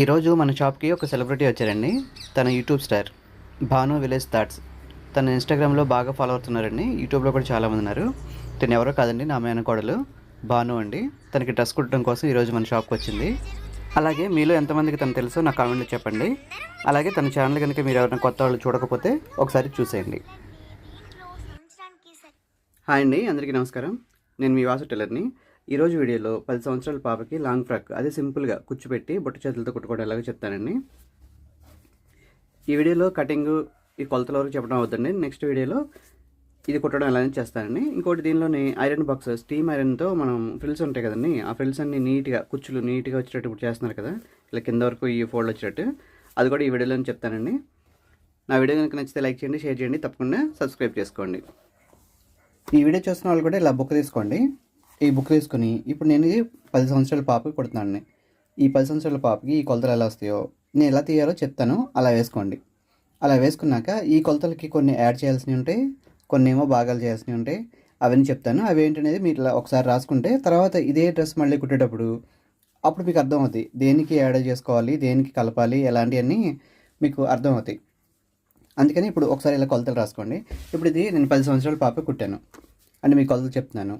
ఈరోజు మన షాప్కి ఒక సెలబ్రిటీ వచ్చారండి. తన YouTube star Bhanu village thoughts. తన ఇన్స్టాగ్రామ్లో బాగా ఫాలో అవుతున్నారండి యూట్యూబ్లో కూడా చాలామంది ఉన్నారు. తను ఎవరో కాదండి నా మేనకోడలు భాను అండి. తనకి డ్రెస్ కుట్టడం కోసం ఈరోజు మన షాప్కి వచ్చింది. అలాగే మీలో ఎంతమందికి తను తెలుసో నా కామెంట్లో చెప్పండి. అలాగే తన ఛానల్ కనుక మీరు ఎవరైనా కొత్త వాళ్ళు చూడకపోతే ఒకసారి చూసేయండి. హాయ్ అండి అందరికీ నమస్కారం. నేను మీ వాసు టెలర్ని. ఈరోజు వీడియోలో పది సంవత్సరాల పాపకి లాంగ్ ఫ్రాక్ అదే సింపుల్గా కుచ్చిపెట్టి బుట్ట చేతులతో కుట్టుకోవడం ఎలాగో చెప్తానండి. ఈ వీడియోలో కటింగ్ ఈ కొలతల వరకు చెప్పడం అవుతుంది నెక్స్ట్ వీడియోలో ఇది కుట్టడం ఎలా చేస్తానండి. ఇంకోటి దీనిలోని ఐరన్ బాక్స్ స్టీమ్ ఐరన్తో మనం ఫ్రిల్స్ ఉంటాయి కదండి ఆ ఫ్రిల్స్ అన్ని నీట్గా కుచ్చులు నీట్గా వచ్చేటట్టు ఇప్పుడు చేస్తున్నారు కదా ఇలా కింద వరకు ఈ ఫోల్డ్ వచ్చేటట్టు. అది కూడా ఈ వీడియోలో చెప్తానండి. నా వీడియో కనుక నచ్చితే లైక్ చేయండి షేర్ చేయండి తప్పకుండా సబ్స్క్రైబ్ చేసుకోండి. ఈ వీడియో చూస్తున్న వాళ్ళు కూడా ఇలా బుక్ తీసుకోండి. ఈ బుక్ తీసుకుని ఇప్పుడు నేను ఇది పది సంవత్సరాల పాపకి కొడుతున్నాను ఈ పది సంవత్సరాల పాపకి ఈ కొలతలు ఎలా వస్తాయో నేను ఎలా తీయాలో చెప్తాను. అలా వేసుకోండి. అలా వేసుకున్నాక ఈ కొలతలకి కొన్ని యాడ్ చేయాల్సినవి ఉంటాయి కొన్ని ఏమో భాగాలు చేయాల్సినవి ఉంటాయి. అవన్నీ చెప్తాను. అవి ఏంటనేది మీరు ఇలా ఒకసారి రాసుకుంటే తర్వాత ఇదే డ్రెస్ మళ్ళీ కుట్టేటప్పుడు అప్పుడు మీకు అర్థమవుతుంది దేనికి యాడ్ చేసుకోవాలి దేనికి కలపాలి ఎలాంటివన్నీ మీకు అర్థమవుతాయి. అందుకని ఇప్పుడు ఒకసారి ఇలా కొలతలు రాసుకోండి. ఇప్పుడు ఇది నేను పది సంవత్సరాల పాప కుట్టాను. అంటే మీ కొలతలు చెప్తున్నాను.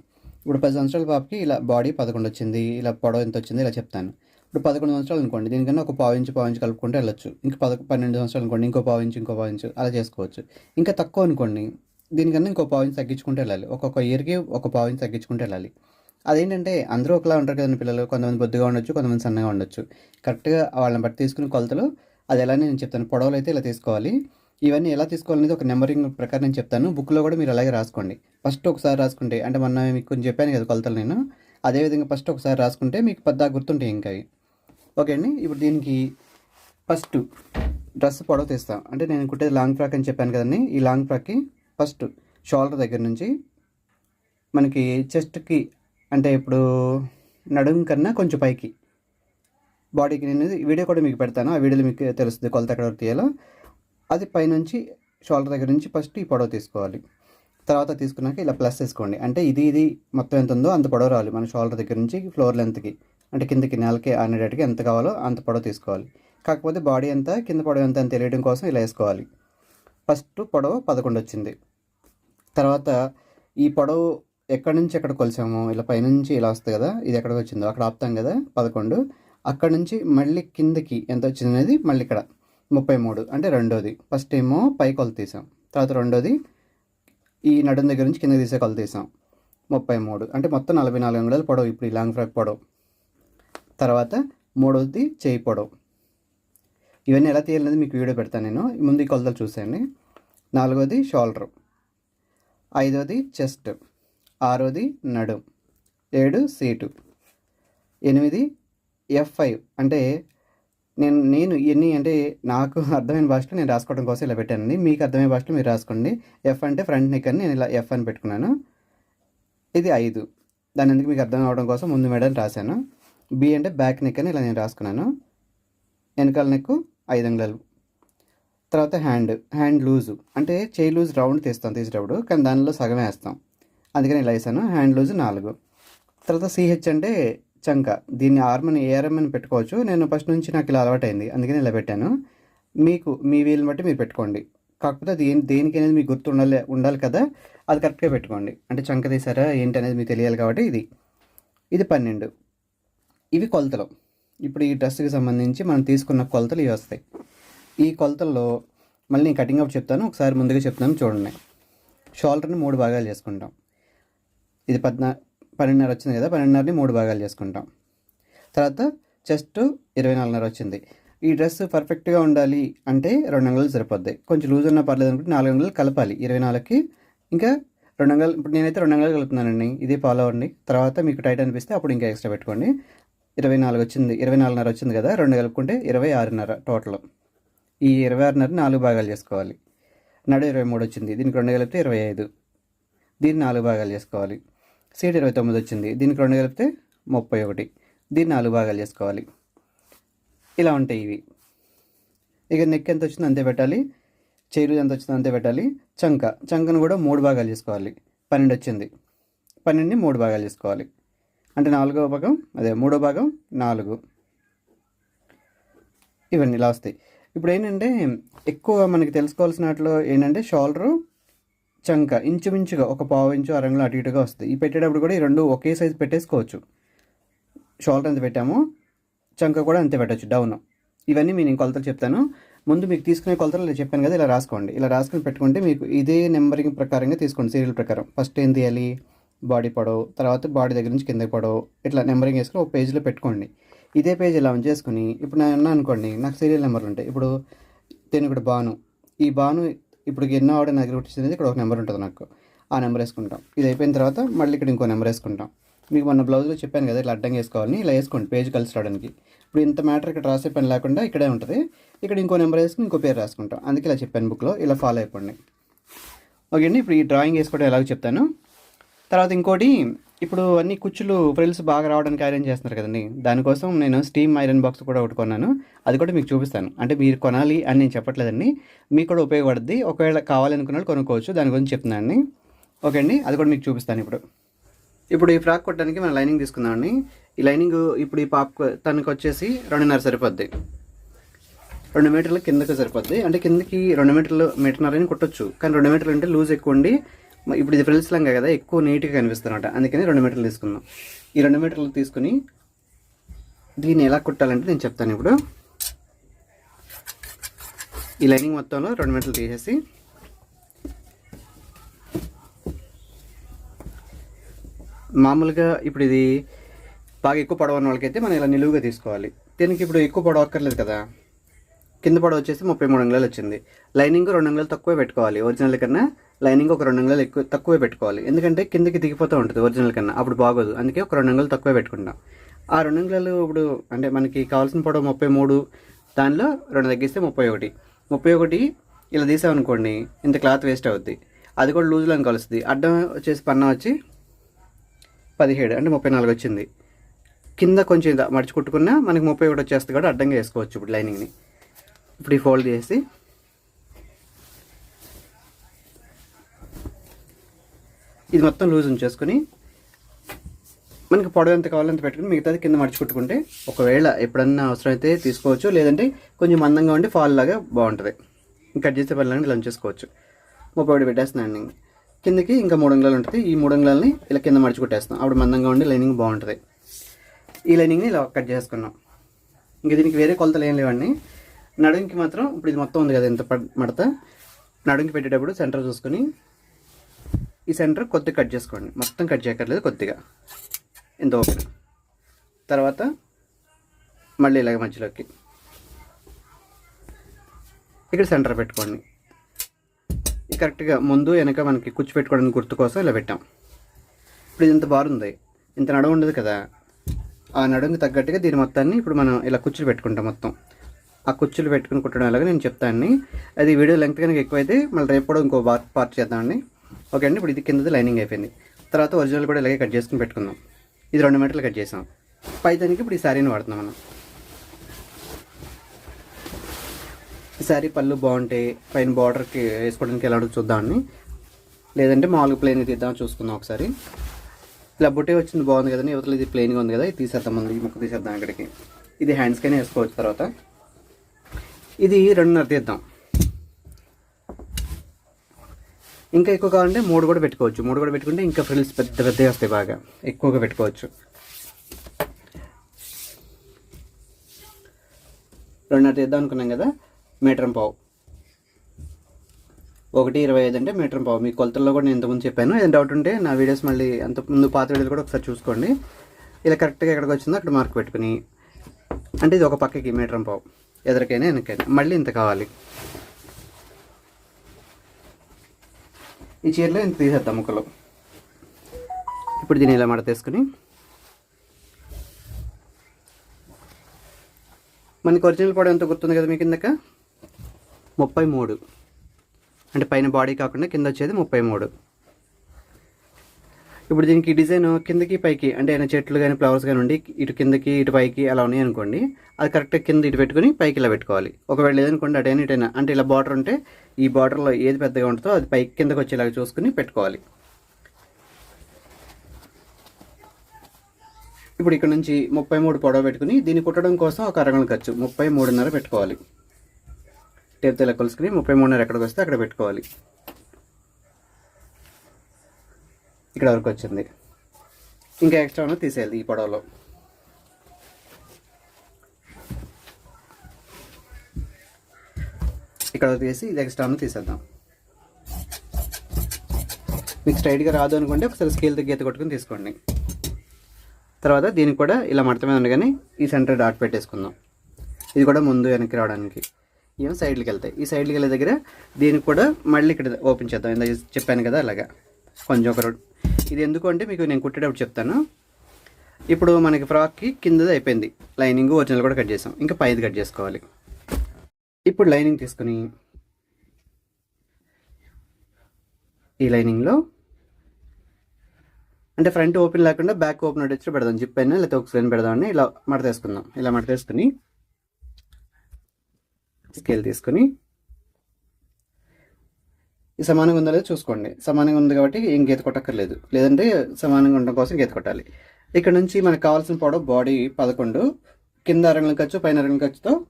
ఇప్పుడు పది సంవత్సరాల పాపకి ఇలా బాడీ పదకొండు వచ్చింది ఇలా పొడవు ఎంత వచ్చింది ఇలా చెప్తాను. ఇప్పుడు పదకొండు సంవత్సరాలు అనుకోండి దీనికన్నా ఒక పావు ఇంచు పావు కలుపుకుంటే వెళ్ళొచ్చు. ఇంకా పద పన్నెండు సంవత్సరాలు అనుకోండి ఇంకో పావు ఇంచు ఇంకో పావించు అలా చేసుకోవచ్చు. ఇంకా తక్కువ అనుకోండి దీనికన్నా ఇంకో పావు ఇంచు తగ్గించుకుంటూ వెళ్ళాలి. ఒక్కొక్క ఇయర్కి ఒక పావు ఇంచు తగ్గించుకుంటూ వెళ్ళాలి. అదేంటంటే అందరూ ఒకలా ఉంటారు కదండి పిల్లలు కొంతమంది బొద్దుగా ఉండొచ్చు కొంతమంది సన్నగా ఉండొచ్చు. కరెక్ట్గా వాళ్ళని బట్టి తీసుకునే కొలతలు అది ఎలా నేను చెప్తాను. పొడవలు అయితే ఇలా తీసుకోవాలి. ఇవన్నీ ఎలా తీసుకోవాలనేది ఒక నెంబరింగ్ ప్రకారం నేను చెప్తాను. బుక్లో కూడా మీరు అలాగే రాసుకోండి. ఫస్ట్ ఒకసారి రాసుకుంటే అంటే మొన్న మీకు కొంచెం చెప్పాను కదా కొలతలు నేను. అదేవిధంగా ఫస్ట్ ఒకసారి రాసుకుంటే మీకు పెద్ద గుర్తుంటాయి ఇంకా ఓకే అండి. ఇప్పుడు దీనికి ఫస్ట్ డ్రెస్ పొడవు తీస్తాం. అంటే నేను కుట్టేది లాంగ్ ఫ్రాక్ అని చెప్పాను కదండి. ఈ లాంగ్ ఫ్రాక్కి ఫస్ట్ షోల్డర్ దగ్గర నుంచి మనకి చెస్ట్కి అంటే ఇప్పుడు నడుము కన్నా కొంచెం పైకి. బాడీకి నేను వీడియో కూడా మీకు పెడతాను. ఆ వీడియోలో మీకు తెలుస్తుంది కొలత ఎక్కడ తీయాలో. అది పైనుంచి షోల్డర్ దగ్గర నుంచి ఫస్ట్ ఈ పొడవు తీసుకోవాలి. తర్వాత తీసుకున్నాక ఇలా ప్లస్ తీసుకోండి అంటే ఇది ఇది మొత్తం ఎంత ఉందో అంత పొడవు రావాలి. మన షోల్డర్ దగ్గర నుంచి ఫ్లోర్ లెంత్కి అంటే కిందకి నెలకి ఆనేటట్టుగా ఎంత కావాలో అంత పొడవు తీసుకోవాలి. కాకపోతే బాడీ ఎంత కింద పొడవు ఎంత అని తెలియడం కోసం ఇలా వేసుకోవాలి. ఫస్ట్ పొడవు పదకొండు వచ్చింది. తర్వాత ఈ పొడవు ఎక్కడి నుంచి ఎక్కడ కొలిసాము ఇలా పైనుంచి ఇలా వస్తుంది కదా ఇది ఎక్కడికి వచ్చిందో అక్కడ ఆపుతాం కదా పదకొండు. అక్కడ నుంచి మళ్ళీ కిందకి ఎంత వచ్చింది అనేది మళ్ళీ ఇక్కడ. ముప్పై మూడు అంటే రెండోది. ఫస్ట్ ఏమో పై కొలత తీసాం. తర్వాత రెండోది ఈ నడుం దగ్గర నుంచి కింద తీసే కొలు తీసాం. ముప్పై మూడు అంటే మొత్తం నలభై నాలుగు అంగుళాలు పొడవు ఇప్పుడు ఈ లాంగ్ ఫ్రాక్ పొడవు. తర్వాత మూడోది చేయి పొడవు. ఇవన్నీ ఎలా తీయాలనేది మీకు వీడియో పెడతాను నేను. ముందు ఈ కొలతలు చూసేయండి. నాలుగోది షోల్డర్. ఐదోది చెస్ట్. ఆరోది నడు. ఏడు సీటు. ఎనిమిది ఎఫ్ ఫైవ్ అంటే నేను నేను ఎన్ని అంటే నాకు అర్థమైన భాషలో నేను రాసుకోవడం కోసం ఇలా పెట్టానండి. మీకు అర్థమైన భాషలో మీరు రాసుకోండి. ఎఫ్ అంటే ఫ్రంట్ నెక్ అని నేను ఇలా ఎఫ్ అని పెట్టుకున్నాను. ఇది ఐదు. దాని ఎందుకు మీకు అర్థం అవడం కోసం ముందు మెడల్ రాశాను. బి అంటే బ్యాక్ నెక్ అని ఇలా నేను రాసుకున్నాను. వెనకాల నెక్ ఐదు అంగుళాలు. తర్వాత హ్యాండ్ హ్యాండ్ లూజు అంటే చేయి లూజ్ రౌండ్ తీస్తాం తీసేటప్పుడు. కానీ దానిలో సగమే వేస్తాం. అందుకని ఇలా వేసాను. హ్యాండ్ లూజ్ నాలుగు. తర్వాత సిహెచ్ అంటే చంక దీన్ని ఆర్మని ఏఆర్ఎం అని పెట్టుకోవచ్చు. నేను ఫస్ట్ నుంచి నాకు ఇలా అలవాటైంది. అందుకని ఇలా పెట్టాను. మీకు మీ వీలుని బట్టి మీరు పెట్టుకోండి. కాకపోతే దేని దేనికి అనేది మీకు గుర్తు ఉండాలి ఉండాలి కదా. అది కరెక్ట్గా పెట్టుకోండి. అంటే చంక తీసారా ఏంటి అనేది మీకు తెలియాలి కాబట్టి ఇది. ఇది పన్నెండు. ఇవి కొలతలు. ఇప్పుడు ఈ డ్రెస్కి సంబంధించి మనం తీసుకున్న కొలతలు ఇవి వస్తాయి. ఈ కొలతల్లో మళ్ళీ నేను కటింగ్ అప్ చెప్తాను. ఒకసారి ముందుగా చెప్తాను చూడండి. షోల్డర్ని మూడు భాగాలు చేసుకుంటాం. ఇది పద్నా పన్నెండున్నర వచ్చింది కదా పన్నెండున్నరని మూడు భాగాలు చేసుకుంటాం. తర్వాత చెస్ట్ ఇరవై నాలుగున్నర వచ్చింది. ఈ డ్రెస్ పర్ఫెక్ట్గా ఉండాలి అంటే రెండు వందలు సరిపోద్ది. కొంచెం లూజ్ ఉన్నా పర్లేదు అనుకుంటే నాలుగు వందలు కలపాలి. ఇరవై నాలుగుకి ఇంకా రెండు వందలు ఇప్పుడు నేనైతే రెండు వందలు కలుపుతున్నానండి. ఇది ఫాలో అవ్వండి తర్వాత మీకు టైట్ అనిపిస్తే అప్పుడు ఇంకా ఎక్స్ట్రా పెట్టుకోండి. ఇరవై నాలుగు వచ్చింది ఇరవై నాలుగున్నర వచ్చింది కదా రెండు కలుపుకుంటే ఇరవై ఆరున్నర టోటల్. ఈ ఇరవై ఆరున్నర నాలుగు భాగాలు చేసుకోవాలి. నడు ఇరవై మూడు వచ్చింది. దీనికి రెండు కలిపితే ఇరవై ఐదు. దీన్ని నాలుగు భాగాలు చేసుకోవాలి. సీట్ ఇరవై తొమ్మిది వచ్చింది. దీనికి రెండు కలిపితే ముప్పై ఒకటి. దీన్ని నాలుగు భాగాలు చేసుకోవాలి. ఇలా ఉంటాయి ఇవి. ఇక నెక్ ఎంత వచ్చిందో అంతే పెట్టాలి. చేరు ఎంత వచ్చిందో అంతే పెట్టాలి. చంక. చంకను కూడా మూడు భాగాలు చేసుకోవాలి. పన్నెండు వచ్చింది. పన్నెండుని మూడు భాగాలు చేసుకోవాలి. అంటే నాలుగో భాగం అదే మూడో భాగం నాలుగు. ఇవన్నీ ఇలా వస్తాయి. ఇప్పుడు ఏంటంటే ఎక్కువ మనకి తెలుసుకోవాల్సిన వాటిలో ఏంటంటే షోల్డరు చంక ఇంచుమించుగా ఒక పావు ఇంచు అరంగులో అటు ఇటుగా వస్తుంది. ఈ పెట్టేటప్పుడు కూడా ఈ రెండు ఒకే సైజు పెట్టేసుకోవచ్చు. షోల్డర్ ఎంత పెట్టామో. చంక కూడా అంతే పెట్టచ్చు డౌన్ ఇవన్నీ నేను కొలతలు చెప్తాను. ముందు మీకు తీసుకునే కొలతలు ఇలా చెప్పాను కదా ఇలా రాసుకోండి. ఇలా రాసుకొని పెట్టుకుంటే మీకు ఇదే నెంబరింగ్ ప్రకారంగా తీసుకోండి సీరియల్ ప్రకారం. ఫస్ట్ ఏం తీయాలి? బాడీ పొడవు తర్వాత బాడీ దగ్గర నుంచి కిందకి పొడవు. ఇట్లా నెంబరింగ్ వేసుకొని ఒక పేజ్లో పెట్టుకోండి. ఇదే పేజ్ ఇలా ఉంచేసుకుని ఇప్పుడు నేను అన్నా అనుకోండి నాకు సీరియల్ నెంబర్లు ఉంటాయి. ఇప్పుడు నేను ఇక్కడ బాను. ఈ బాను ఇప్పుడు ఎన్నో ఆర్డర్ నాకు వచ్చింది ఇక్కడ ఒక నెంబర్ ఉంటుంది నాకు. ఆ నెంబర్ వేసుకుంటాం. ఇది అయిపోయిన తర్వాత మళ్ళీ ఇక్కడ ఇంకో నెంబర్ వేసుకుంటాం. మీకు మన బ్లౌజ్లో చెప్పాను కదా ఇలా అడ్డంగా వేసుకోవాలని ఇలా వేసుకోండి పేజ్ కలిసి రావడానికి ఇప్పుడు ఇంత మ్యాటర్ ఇక్కడ రాసే పని లేకుండా ఇక్కడే ఉంటుంది. ఇక్కడ ఇంకో నెంబర్ వేసుకుని ఇంకో పేరు రాసుకుంటాం. అందుకే ఇలా చెప్పాను బుక్లో ఇలా ఫాలో అయిపోండి. ఓకే అండి ఇప్పుడు ఈ డ్రాయింగ్ వేసుకోవడం ఎలాగో చెప్తాను. తర్వాత ఇంకోటి ఇప్పుడు అన్ని కుచ్చులు ఫ్రిల్స్ బాగా రావడానికి ఐరన్ చేస్తున్నారు కదండి. దానికోసం నేను స్టీమ్ ఐరన్ బాక్స్ కూడా ఒకటి కొన్నాను. అది కూడా మీకు చూపిస్తాను. అంటే మీరు కొనాలి అని నేను చెప్పట్లేదండి. మీకు కూడా ఉపయోగపడుద్ది. ఒకవేళ కావాలనుకున్న వాళ్ళు కొనుక్కోవచ్చు. దాని గురించి చెప్తున్నాను ఓకే అండి. అది కూడా మీకు చూపిస్తాను ఇప్పుడు. ఇప్పుడు ఈ ఫ్రాక్ కొట్టడానికి మనం లైనింగ్ తీసుకుందామండి. ఈ లైనింగ్ ఇప్పుడు ఈ పాప్ తనకి వచ్చేసి రెండున్నర సరిపోద్ది. రెండు మీటర్ల కిందకి సరిపోద్ది. అంటే కిందకి రెండు మీటర్లు మీటర్న్నర అని కుట్టొచ్చు. కానీ రెండు మీటర్లు అంటే లూజ్ ఎక్కువ ఉండి ఇప్పుడు ఇది ఫ్రిల్స్ లంగా కదా ఎక్కువ నీట్గా కనిపిస్తున్నమాట అందుకని రెండు మీటర్లు తీసుకుందాం ఈ రెండు మీటర్లు తీసుకుని దీన్ని ఎలా కుట్టాలంటే నేను చెప్తాను ఇప్పుడు. ఈ లైనింగ్ మొత్తంలో రెండు మీటర్లు తీసేసి మామూలుగా ఇప్పుడు ఇది బాగా ఎక్కువ పొడవు ఉన్న వాళ్ళకైతే మనం ఇలా నిలువుగా తీసుకోవాలి. దీనికి ఇప్పుడు ఎక్కువ పొడవు అక్కర్లేదు కదా. కింద పొడవు వచ్చేసి ముప్పై మూడు అంగుళాలు వచ్చింది. లైనింగ్ రెండు అంగుళాలు తక్కువే పెట్టుకోవాలి. ఒరిజినల్ కన్నా లైనింగ్ ఒక రెండు అంగుళాలు ఎక్కువ తక్కువే పెట్టుకోవాలి. ఎందుకంటే కిందకి దిగిపోతూ ఉంటుంది ఒరిజినల్ కన్నా. అప్పుడు బాగోదు. అందుకే ఒక రెండు అంగుళాలు తక్కువే పెట్టుకుంటాం. ఆ రెండు అంగుళాలు ఇప్పుడు అంటే మనకి కావాల్సిన పొడవు ముప్పై మూడు దానిలో రెండు తగ్గిస్తే ముప్పై ఒకటి. ముప్పై ఒకటి ఇలా తీసామనుకోండి ఇంత క్లాత్ వేస్ట్ అవుద్ది. అది కూడా లూజ్లో కలుస్తుంది. అడ్డం వచ్చేసి పన్నా వచ్చి పదిహేడు అంటే ముప్పై నాలుగు వచ్చింది. కింద కొంచెం మడిచి కుట్టుకున్నా మనకి ముప్పై ఒకటి వచ్చేస్తుంది కూడా అడ్డంగా వేసుకోవచ్చు ఇప్పుడు లైనింగ్ని. ఇప్పుడు ఈ ఫోల్డ్ చేసి ఇది మొత్తం లూజ్ ఉంచేసుకొని మనకి పొడవు ఎంత కావాలో అంత పెట్టుకుని మిగతాది కింద మడిచిపెట్టుకుంటే ఒకవేళ ఎప్పుడన్నా అవసరమైతే తీసుకోవచ్చు. లేదంటే కొంచెం మందంగా ఉండి ఫాల్ లాగా బాగుంటుంది. కట్ చేసే పనులని ఇలా ఉంచేసుకోవచ్చు. ముప్పై ఒకటి పెట్టేస్తున్నాను కిందకి ఇంకా మూడు అంగుళాలు ఉంటుంది. ఈ మూడు అంగుళాలని ఇలా కింద మడిచిపెట్టేస్తాం అప్పుడు మందంగా ఉండి లైనింగ్ బాగుంటుంది. ఈ లైనింగ్ని ఇలా కట్ చేసుకున్నాం. ఇంకా దీనికి వేరే కొలతలు ఏం లేవండి నడుంకి మాత్రం ఇప్పుడు ఇది మొత్తం ఉంది కదా ఎంత మడత. నడుంకి పెట్టేటప్పుడు సెంటర్ చూసుకొని ఈ సెంటర్ కొద్దిగా కట్ చేసుకోండి. మొత్తం కట్ చేయక్కర్లేదు కొద్దిగా. ఇంత ఓపెన్. తర్వాత మళ్ళీ ఇలాగ మధ్యలోకి. ఇక్కడ సెంటర్ పెట్టుకోండి. ఇది కరెక్ట్గా ముందు వెనక మనకి కుచ్చు పెట్టుకోవడానికి గుర్తు కోసం ఇలా పెట్టాం. ఇప్పుడు ఇది ఇంత బారుంది ఇంత నడుము ఉండదు కదా. ఆ నడుముకి తగ్గట్టుగా దీని మొత్తాన్ని ఇప్పుడు మనం ఇలా కుచ్చులు పెట్టుకుంటాం మొత్తం. ఆ కుచ్చులు పెట్టుకుని కుట్టడం ఎలాగో నేను చెప్తాను అది వీడియో లెంగ్త్ కనుక ఎక్కువైతే మళ్ళీ రేపు కూడా ఇంకో పార్ట్ చేద్దామండి. ఓకే అండి ఇప్పుడు ఇది కిందది లైనింగ్ అయిపోయింది. తర్వాత ఒరిజినల్ కూడా ఇలాగే కట్ చేసుకుని పెట్టుకుందాం. ఇది రెండు మీటర్లు కట్ చేసాం. పైదానికి ఇప్పుడు ఈ శారీని వాడుతున్నాం మనం. ఈ శారీ పళ్ళు బాగుంటాయి పైన బార్డర్కి వేసుకోవడానికి ఎలా ఉంటుందో చూద్దామండి లేదంటే మామూలుగా ప్లెయిన్ తీద్దాం చూసుకుందాం ఒకసారి. ఇలా బుట్టే వచ్చింది బాగుంది కదండి. యువతలు ఇది ప్లెయిన్గా ఉంది కదా ఇది తీసేద్దాం ముందు ఈ ముక్క తీసేద్దాం ఇక్కడికి. ఇది హ్యాండ్స్కైనా వేసుకోవచ్చు తర్వాత. ఇది రెండున్నర తీద్దాం. ఇంకా ఎక్కువ కావాలంటే మూడు కూడా పెట్టుకోవచ్చు. మూడు కూడా పెట్టుకుంటే ఇంకా ఫ్రిల్స్ పెద్ద పెద్దగా వస్తాయి బాగా. ఎక్కువగా పెట్టుకోవచ్చు. రెండున్నర తీద్దాం అనుకున్నాం కదా మీటర్ పావు. ఒకటి ఇరవై ఐదు అంటే మీటర్ పావు. మీ కొలతల్లో కూడా నేను ఇంతకుముందు చెప్పాను. ఏదైనా డౌట్ ఉంటే నా వీడియోస్ మళ్ళీ అంత ముందు పాత వీడియోలు కూడా ఒకసారి చూసుకోండి. ఇలా కరెక్ట్గా ఎక్కడికి వచ్చిందో అక్కడ మార్క్ పెట్టుకుని. అంటే ఇది ఒక పక్కకి మీటర్ పావు. ఎదరికైనా వెనకైనా. మళ్ళీ ఇంత కావాలి. ఈ చీరలో ఇంత తీసేద్దాం ముక్కలు ఇప్పుడు దీన్ని ఇలా మడతేసుకుని. మనకి ఒరిజినల్ పొడవు ఎంత గుర్తుంది కదా మీకు కిందక ముప్పై మూడు. అంటే పైన బాడీ కాకుండా కింద వచ్చేది ముప్పై మూడు. ఇప్పుడు దీనికి డిజైన్ కిందకి పైకి అంటే ఆయన చెట్లు కానీ ఫ్లవర్స్ కానీ ఉండి ఇటు కిందకి ఇటు పైకి అలా ఉన్నాయి అనుకోండి అది కరెక్ట్గా కింద ఇటు పెట్టుకుని పైకి ఇలా పెట్టుకోవాలి. ఒకవేళ లేదనుకోండి అటైనా ఇటైనా అంటే ఇలా బార్డర్ ఉంటే ఈ బార్డర్లో ఏది పెద్దగా ఉంటుందో అది పైకి కిందకి వచ్చేలాగా చూసుకుని పెట్టుకోవాలి. ఇప్పుడు ఇక్కడ నుంచి ముప్పై మూడు పొడవ పెట్టుకుని దీన్ని కుట్టడం కోసం ఒక అరగంట ఖర్చు ముప్పై మూడున్నర పెట్టుకోవాలి. టేప్ తెల్ల కొలుసుకుని ముప్పై మూడున్నర ఎక్కడికి వస్తే అక్కడ పెట్టుకోవాలి. ఇక్కడ వరకు వచ్చింది. ఇంకా ఎక్స్ట్రా ఉన్న తీసేయాలి ఈ పొడవలో. ఇక్కడ వరకు తీసి ఇది ఎక్స్ట్రాను తీసేద్దాం. మీకు స్ట్రైట్గా రాదు అనుకుంటే ఒకసారి స్కేల్తో గీత కొట్టుకుని తీసుకోండి. తర్వాత దీనికి కూడా ఇలా మడత మీద ఉండగానే ఈ సెంటర్ డాట్ పెట్టేసుకుందాం. ఇది కూడా ముందు వెనక్కి రావడానికి. ఏమో సైడ్లకి వెళ్తాయి. ఈ సైడ్కి వెళ్ళే దగ్గర దీనికి కూడా మళ్ళీ ఇక్కడ ఓపెన్ చేద్దాం. ఇందాక చెప్పాను కదా అలాగా. స్పంజోకరుడు ఒక ఇది ఎందుకు అంటే మీకు నేను కుట్టేటప్పుడు చెప్తాను. ఇప్పుడు మనకి ఫ్రాక్కి కిందది అయిపోయింది. లైనింగ్ ఒరిజినల్ కూడా కట్ చేసాం. ఇంకా పైది కట్ చేసుకోవాలి. ఇప్పుడు లైనింగ్ తీసుకుని ఈ లైనింగ్లో అంటే ఫ్రంట్ ఓపెన్ లేకుండా బ్యాక్ ఓపెన్ వచ్చి పెడదాం. జిప్ అయినా లేకపోతే ఒక స్లైన్ పెడదామని ఇలా మడతేసుకుందాం ఇలా మడతేసుకుని స్కేల్ తీసుకుని ఈ సమానంగా ఉందో లేదో చూసుకోండి. సమానంగా ఉంది కాబట్టి ఏం గీత కొట్టక్కర్లేదు. లేదంటే సమానంగా ఉండడం కోసం గీత కొట్టాలి. ఇక్కడ నుంచి మనకు కావాల్సిన పొడవు బాడీ పదకొండు. కింద అరంగుల ఖర్చు పైన అరంగుల ఖర్చుతో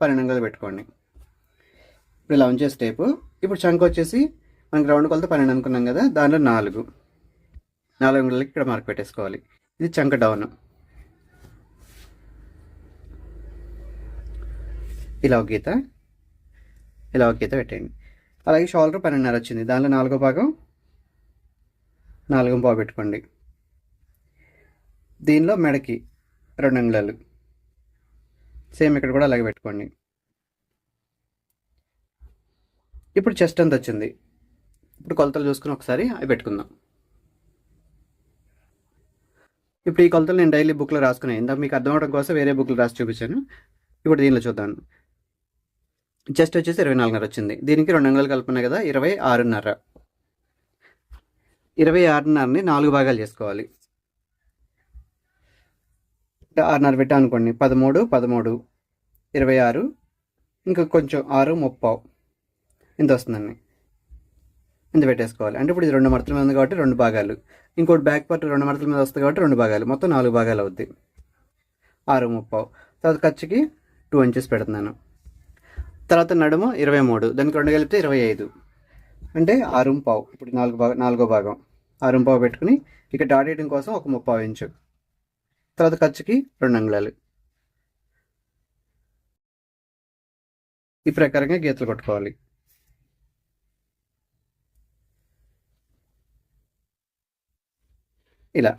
పన్నెండు పెట్టుకోండి. ఇప్పుడు ఇలా ఉంచే స్టేపు ఇప్పుడు చంక్ వచ్చేసి మనకి రౌండ్ కొలత పన్నెండు అనుకున్నాం కదా దానిలో నాలుగు. నాలుగు అంగుళాలకి ఇక్కడ మార్క్ పెట్టేసుకోవాలి. ఇది చంక డౌన్. ఇలా ఒక గీత. ఇలా ఒక గీత పెట్టండి అలాగే షోల్డర్ పన్నెండున్నర వచ్చింది. దానిలో నాలుగో భాగం నాలుగో పావు పెట్టుకోండి. దీనిలో మెడకి రెండు అంగుళాలు. సేమ్ ఇక్కడ కూడా అలాగే పెట్టుకోండి. ఇప్పుడు చెస్ట్ ఎంత వచ్చింది? ఇప్పుడు కొలతలు చూసుకుని ఒకసారి అవి పెట్టుకుందాం. ఇప్పుడు ఈ కొలతలు నేను డైలీ బుక్లో రాసుకున్నాను ఇందాక మీకు అర్థం అవడం కోసం వేరే బుక్లు రాసి చూపించాను. ఇప్పుడు దీనిలో చూద్దాను జస్ట్ వచ్చేసి ఇరవై నాలుగున్నర వచ్చింది. దీనికి రెండు వందలు కలుపున్నాయి కదా ఇరవై ఆరున్నర. ఇరవై ఆరున్నరని నాలుగు భాగాలు చేసుకోవాలి. ఆరున్నర పెట్టా అనుకోండి పదమూడు పదమూడు ఇరవై ఆరు ఇంకా కొంచెం ఆరు ముప్పావు ఇంత వస్తుందండి. ఇంత పెట్టేసుకోవాలి. అంటే ఇప్పుడు ఇది రెండు మడతల మీద ఉంది కాబట్టి రెండు భాగాలు. ఇంకోటి బ్యాక్ పార్ట్ రెండు మడతల మీద వస్తుంది కాబట్టి రెండు భాగాలు. మొత్తం నాలుగు భాగాలు అవుద్ది. ఆరు ముప్పావు తర్వాత ఖర్చుకి టూ ఇంచెస్ పెడుతున్నాను. తర్వాత నడుము ఇరవై మూడు దానికి రెండు కలిపితే ఇరవై ఐదు. అంటే ఆరు పావు ఇప్పుడు నాలుగు భాగం నాలుగో భాగం. ఆరు పావు పెట్టుకుని ఇక డాట్ వేయడం కోసం ఒక ముప్పావు ఇంచు. తర్వాత ఖర్చుకి రెండు అంగుళాలు. ఈ ప్రకారంగా గీతలు కొట్టుకోవాలి. ఇలా.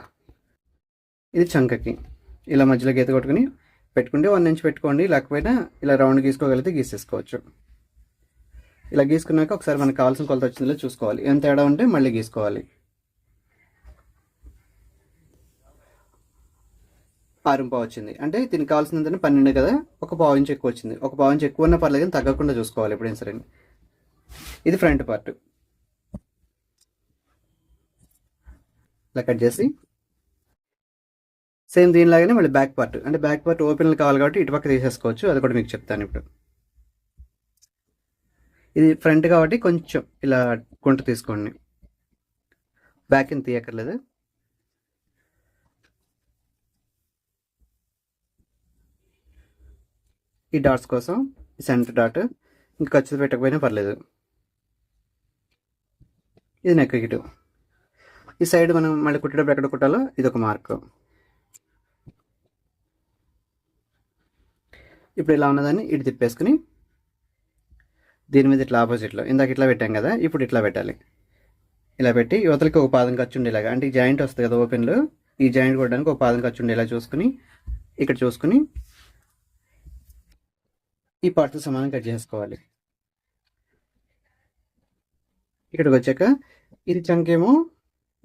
ఇది చంకకి. ఇలా మధ్యలో గీత కొట్టుకుని పెట్టుకుంటే వన్ ఇంచ్ పెట్టుకోండి లేకపోయినా ఇలా రౌండ్ గీసుకోగలిగితే గీసేసుకోవచ్చు. ఇలా గీసుకున్నాక ఒకసారి మనకు కావాల్సిన కొలత వచ్చిందో చూసుకోవాలి. ఎంత తేడా ఉంటే మళ్ళీ గీసుకోవాలి. ఆరు పావు వచ్చింది. అంటే దీనికి కావాల్సినంత పన్నెండు కదా ఒక పావు ఇంచ్ ఎక్కువ వచ్చింది. ఒక పావు ఇంచ్ ఎక్కువ ఉన్నా పర్లేదు కానీ తగ్గకుండా చూసుకోవాలి ఎప్పుడైనా సరే. ఇది ఫ్రంట్ పార్ట్. ఇలా కట్ చేసి సేమ్ దీనిలాగానే మళ్ళీ బ్యాక్ పార్ట్. అంటే బ్యాక్ పార్ట్ ఓపెన్లు కావాలి కాబట్టి ఇటుపక్క తీసేసుకోవచ్చు. అది కూడా మీకు చెప్తాను ఇప్పుడు. ఇది ఫ్రంట్ కాబట్టి కొంచెం ఇలా గుంట తీసుకోండి. బ్యాక్ ఇన్ తీయక్కర్లేదు. ఈ డాట్స్ కోసం ఈ సెంటర్ డాట్. ఇంకా ఖర్చు పెట్టకపోయినా పర్లేదు. ఇది నెక్ ఇటు. ఈ సైడ్ మనం మళ్ళీ కుట్టేటప్పుడు ఎక్కడ కుట్టాలో ఇది ఒక మార్క్. ఇప్పుడు ఇలా ఉన్నదాన్ని ఇటు తిప్పేసుకుని దీని మీద ఇట్లా ఆపోజిట్లో ఇందాక ఇట్లా పెట్టాం కదా ఇప్పుడు ఇట్లా పెట్టాలి. ఇలా పెట్టి యువతలకి ఒక పాదం ఖర్చు ఉండేలాగా అంటే జాయింట్ వస్తుంది కదా ఓపెన్లో ఈ జాయింట్ కొట్టడానికి ఒక పాదం ఖర్చు ఉండేలా చూసుకుని ఇక్కడ చూసుకుని ఈ పార్ట్తో సమానం కట్ చేసుకోవాలి. ఇక్కడికి వచ్చాక ఇది చంకేమో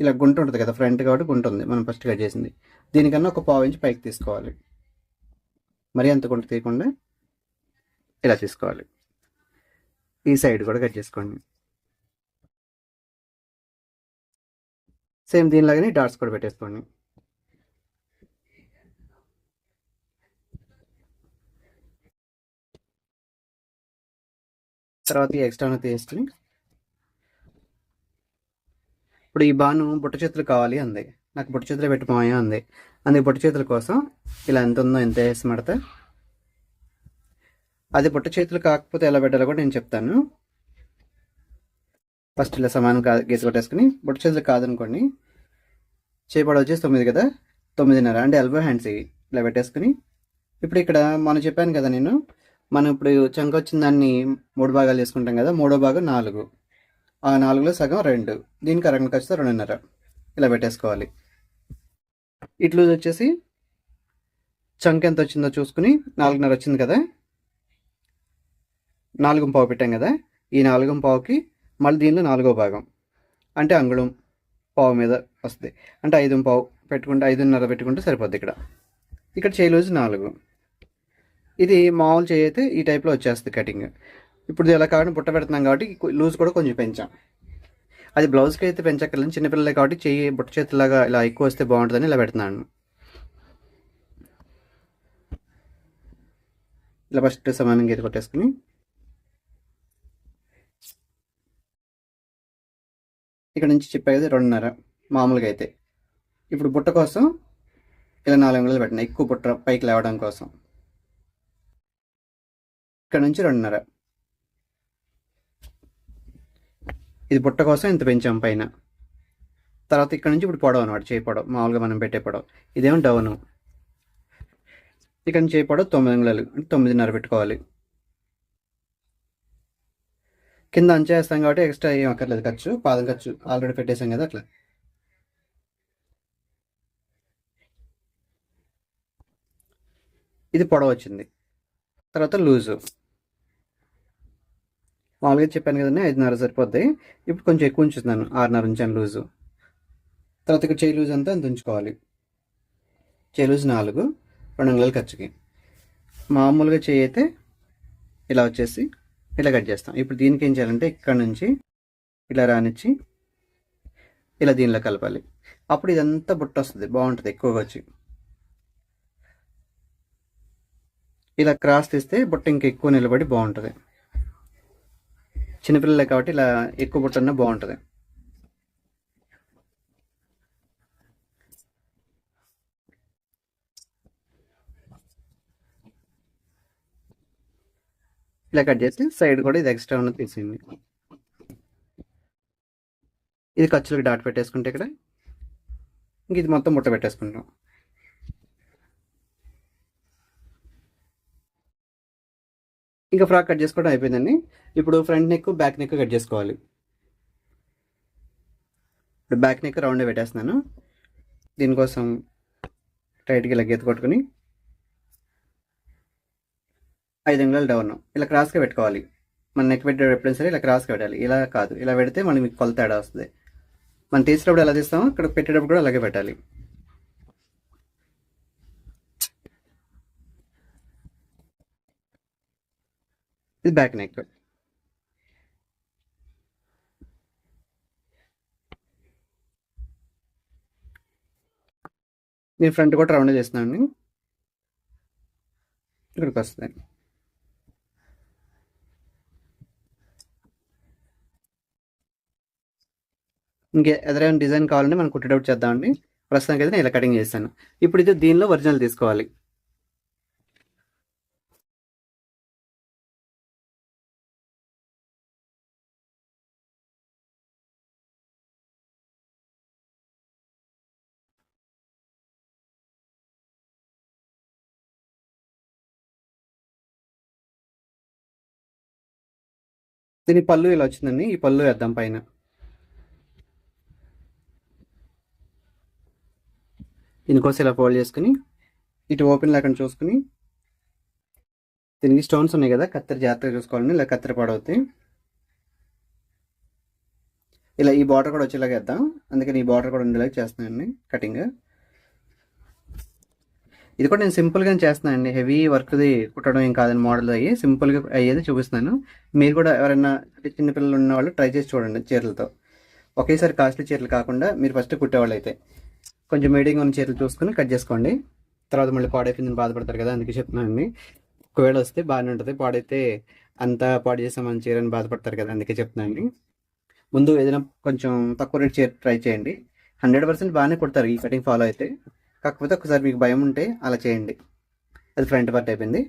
ఇలా గుంట ఉంటుంది కదా ఫ్రంట్ కాబట్టి గుంట ఉంది మనం ఫస్ట్ కట్ చేసింది. దీనికన్నా ఒక పావు ఇంచ్ పైకి తీసుకోవాలి. మరి అంత గుంట తీయకుండా ఇలా తీసుకోవాలి. ఈ సైడ్ కూడా కట్ చేసుకోండి. సేమ్ దీనిలాగానే డాట్స్ కూడా పెట్టేసుకోండి. తర్వాత ఈ ఎక్స్ట్రా తీసుకుని ఇప్పుడు ఈ బాను బుట్ట చేతులు కావాలి అంది. నాకు బుట్ట చేతులు పెట్టి అంది. అందుకే బుట్ట చేతుల కోసం ఇలా ఎంత ఉందో ఎంత వేసి మడత. అది బుట్ట చేతులు కాకపోతే ఎలా పెట్టాలో కూడా నేను చెప్తాను. ఫస్ట్ ఇలా సమానం కా గీసి కొట్టేసుకుని బుట్ట చేతులు కాదనుకోండి. చేపడ వచ్చేసి తొమ్మిది కదా? తొమ్మిదిన్నర అంటే ఎల్బో హ్యాండ్స్ ఇవి. ఇలా పెట్టేసుకుని ఇప్పుడు ఇక్కడ మనం చెప్పాను కదా నేను మనం ఇప్పుడు చంక వచ్చిన దాన్ని మూడు భాగాలు చేసుకుంటాం కదా? మూడో భాగం నాలుగు. ఆ నాలుగులో సగం రెండు. దీనికి అరగంట ఖర్చుతో రెండున్నర. ఇలా పెట్టేసుకోవాలి. ఇట్లు వచ్చేసి చంక్ ఎంత వచ్చిందో చూసుకుని నాలుగున్నర వచ్చింది కదా. నాలుగు పావు పెట్టాం కదా. ఈ నాలుగు పావుకి మళ్ళీ దీనిలో నాలుగో భాగం. అంటే అంగుళం పావు మీద వస్తుంది. అంటే ఐదు పావు పెట్టుకుంటే ఐదున్నర పెట్టుకుంటే సరిపోద్ది ఇక్కడ. ఇక్కడ చేయి లూజ్ నాలుగు. ఇది మామూలు చేయి అయితే ఈ టైప్లో వచ్చేస్తుంది కటింగ్. ఇప్పుడు ఎలా కాబట్టి బుట్ట పెడుతున్నాం కాబట్టి లూజ్ కూడా కొంచెం పెంచాం. అది బ్లౌజ్కి అయితే పెంచక్కర్లేదు. చిన్నపిల్లలే కాబట్టి చెయ్యి బుట్ట చేతిలాగా ఇలా ఎక్కువ వస్తే బాగుంటుందని ఇలా పెడుతున్నాను. ఇలా ఫస్ట్ సమానంగా ఇది కొట్టేసుకుని. ఇక్కడ నుంచి చెప్పేది రెండున్నర మామూలుగా అయితే. ఇప్పుడు బుట్ట కోసం ఇలా నాలుగు అంగుళాలు పెట్టిన ఎక్కువ బుట్ట పైకి లేవడం కోసం. ఇక్కడ నుంచి రెండున్నర. ఇది బుట్ట కోసం ఇంత పెంచాం పైన. తర్వాత ఇక్కడ నుంచి ఇప్పుడు పొడవు అనమాట చేయి పొడవు. మామూలుగా మనం పెట్టే పొడవు. ఇదేమో డౌను. ఇక్కడ నుంచి చేయి పొడవు తొమ్మిది అంగుళాలు అంటే తొమ్మిదిన్నర పెట్టుకోవాలి. కింద అంచేస్తాం కాబట్టి ఎక్స్ట్రా ఏం అక్కర్లేదు ఖర్చు పాదం ఖర్చు. ఆల్రెడీ పెట్టేసాం కదా అట్లా. ఇది పొడవ వచ్చింది. తర్వాత లూజు. మామూలుగా చెప్పాను కదండి ఐదున్నర సరిపోద్ది. ఇప్పుడు కొంచెం ఎక్కువ ఉంచుతున్నాను ఆరున్నర ఉంచాను లూజు. తర్వాత ఇక్కడ చేయి లూజ్ అంతా అంత ఉంచుకోవాలి. చేయి లూజ్ నాలుగు రెండు అంగుళాల ఖర్చుకి. మామూలుగా చేయి అయితే ఇలా వచ్చేసి ఇలా కట్ చేస్తాం. ఇప్పుడు దీనికి ఏం చేయాలంటే ఇక్కడ నుంచి ఇలా రానిచ్చి ఇలా దీనిలో కలపాలి. అప్పుడు ఇదంతా బుట్ట వస్తుంది బాగుంటుంది ఎక్కువగా వచ్చి. ఇలా క్రాస్ తీస్తే బుట్ట ఇంకా ఎక్కువ నిలబడి బాగుంటుంది. చిన్నపిల్లలే కాబట్టి ఇలా ఎక్కువ బుట్టన్నా బాగుంటుంది. ఇలా కట్ చేసి సైడ్ కూడా ఇది ఎక్స్ట్రా ఉన్నది తీసేయండి. ఇది ఖర్చులకు డాట్ పెట్టేసుకుంటే ఇక్కడ ఇంక ఇది మొత్తం ముట్ట పెట్టేసుకుంటాం ఇంకా ఫ్రాక్ కట్ చేసుకోవడం అయిపోయిందండి. ఇప్పుడు front neck back neck cut చేసుకోవాలి. ఇప్పుడు బ్యాక్ నెక్ రౌండ్ పెట్టేస్తున్నాను. దీనికోసం టైట్గా ఇలా గీత కొట్టుకుని ఐదు అంగుళాలు డౌన్. ఇలా క్రాస్గా పెట్టుకోవాలి. మన నెక్ పెట్టే ఎప్పుడైనా సరే ఇలా క్రాస్గా పెట్టాలి. ఇలా కాదు. ఇలా పెడితే మనకి మీకు కొలత తేడా వస్తుంది. మనం తీసేటప్పుడు ఎలా తీస్తామో ఇక్కడ పెట్టేటప్పుడు కూడా అలాగే పెట్టాలి. ఇది బ్యాక్ నెక్ నేను ఫ్రంట్ కూడా రౌండ్ చేస్తున్నాను ఇక్కడికి వస్తుంది ఇంకే ఎదురైన డిజైన్ కావాలంటే మనం కుట్టేటప్పుడు చేద్దామండి. ప్రస్తుతానికి అయితే నేను ఇలా కటింగ్ చేస్తాను. ఇప్పుడు ఇది దీనిలో ఒరిజినల్ తీసుకోవాలి. దీని పళ్ళు ఇలా వచ్చిందండి. ఈ పళ్ళు వేద్దాం పైన. దీనికోసం ఇలా ఫోల్డ్ చేసుకుని ఇటు ఓపెన్ లేకుండా చూసుకుని దీనికి స్టోన్స్ ఉన్నాయి కదా కత్తెర జాగ్రత్తగా చూసుకోవాలండి. ఇలా కత్తెర పడవుతాయి. ఇలా ఈ బార్డర్ కూడా వచ్చేలాగా వేద్దాం. అందుకని ఈ బార్డర్ కూడా ఉండేలాగా చేస్తున్నానండి కటింగ్. ఇది కూడా నేను సింపుల్గా చేస్తున్నానండి హెవీ వర్క్ది కుట్టడం ఏం కాదని మోడల్ అయ్యి సింపుల్గా అయ్యేది చూపిస్తున్నాను. మీరు కూడా ఎవరైనా అంటే చిన్నపిల్లలు ఉన్న వాళ్ళు ట్రై చేసి చూడండి చీరలతో. ఒకేసారి కాస్ట్లీ చీరలు కాకుండా మీరు ఫస్ట్ కుట్టేవాళ్ళు అయితే కొంచెం మీడియంగా ఉన్న చీరలు చూసుకుని కట్ చేసుకోండి. తర్వాత మళ్ళీ పాడైపోయిందని బాధపడతారు కదా అందుకే చెప్తున్నానండి ఒకవేళ వస్తే బాగానే ఉంటుంది. పాడైతే అంతా పాడు చేసామని చీరని బాధపడతారు కదా అందుకే చెప్తున్నానండి ముందు ఏదైనా కొంచెం తక్కువ రేట్ చీర ట్రై చేయండి. హండ్రెడ్ పర్సెంట్ బాగానే కుడతారు ఈ కటింగ్ ఫాలో అయితే. కాకపోతే ఒకసారి మీకు భయం ఉంటే అలా చేయండి. అది ఫ్రంట్ పార్ట్ అయిపోయింది.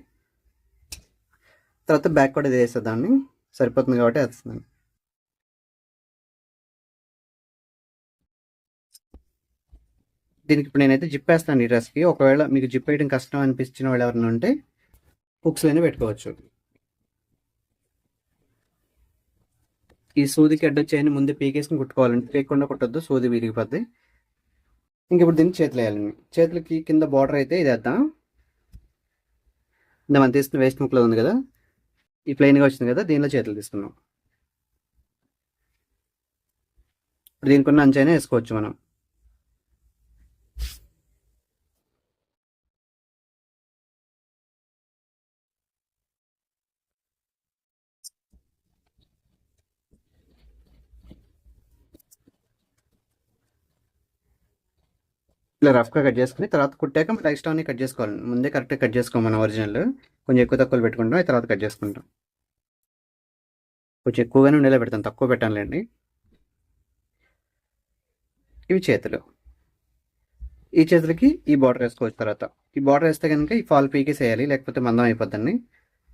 తర్వాత బ్యాక్ కూడా ఇది వేసేదాన్ని సరిపోతుంది కాబట్టి వేస్తున్నాను. దీనికి ఇప్పుడు నేనైతే జిప్ వేస్తాను ఈ డ్రెస్కి. ఒకవేళ మీకు జిప్ వేయడం కష్టం అనిపించిన వాళ్ళు ఎవరైనా ఉంటే హుక్స్లోనే పెట్టుకోవచ్చు. ఈ సూదికి అడ్డొచ్చాయని ముందే పీకేసుకుని కుట్టుకోవాలండి. పీకకుండా కుట్టద్దు సూది విరిగిపోద్ది. ఇంక ఇప్పుడు దీన్ని చేతులు వేయాలండి. చేతులకి కింద బార్డర్ అయితే ఇది వేద్దాం ఇంత మనం తీసుకున్న వేస్ట్ ముక్కలో ఉంది కదా? ఈ ప్లెయిన్గా వచ్చింది కదా? దీనిలో చేతులు తీసుకున్నాం దీనికి ఉన్న అంచైనా వేసుకోవచ్చు మనం. ఇలా రఫ్గా కట్ చేసుకుని తర్వాత కుట్టాక మళ్ళీ ఎక్స్ట్రా అన్ని కట్ చేసుకోవాలి. ముందే కరెక్ట్గా కట్ చేసుకోం మనం ఒరిజినల్ కొంచెం ఎక్కువ తక్కువలు పెట్టుకుంటాం ఆ తర్వాత కట్ చేసుకుంటాం. కొంచెం ఎక్కువగానే ఉండేలా పెడతాం తక్కువ పెట్టానులేండి. ఇవి చేతులు. ఈ చేతులకి ఈ బార్డర్ వేసుకోవచ్చు తర్వాత. ఈ బార్డర్ వేస్తే కనుక ఈ ఫాల్ పీకేస్ వేయాలి లేకపోతే మందం అయిపోద్దండి.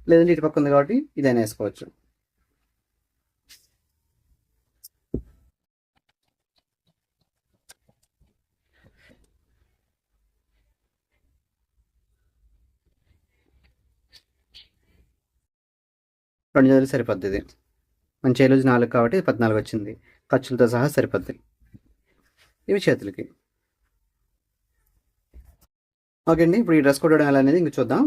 లేదంటే ఇటు పక్క ఉంది కాబట్టి ఇదైనా వేసుకోవచ్చు. రెండు జతలు సరిపోద్ది ఇది. మన చేలోజు నాలుగు కాబట్టి పద్నాలుగు వచ్చింది. ఖర్చులతో సహా సరిపోద్ది. ఇవి చేతులకి. ఓకే అండి ఇప్పుడు ఈ డ్రెస్ కొట్టడం ఎలా అనేది ఇంక చూద్దాం.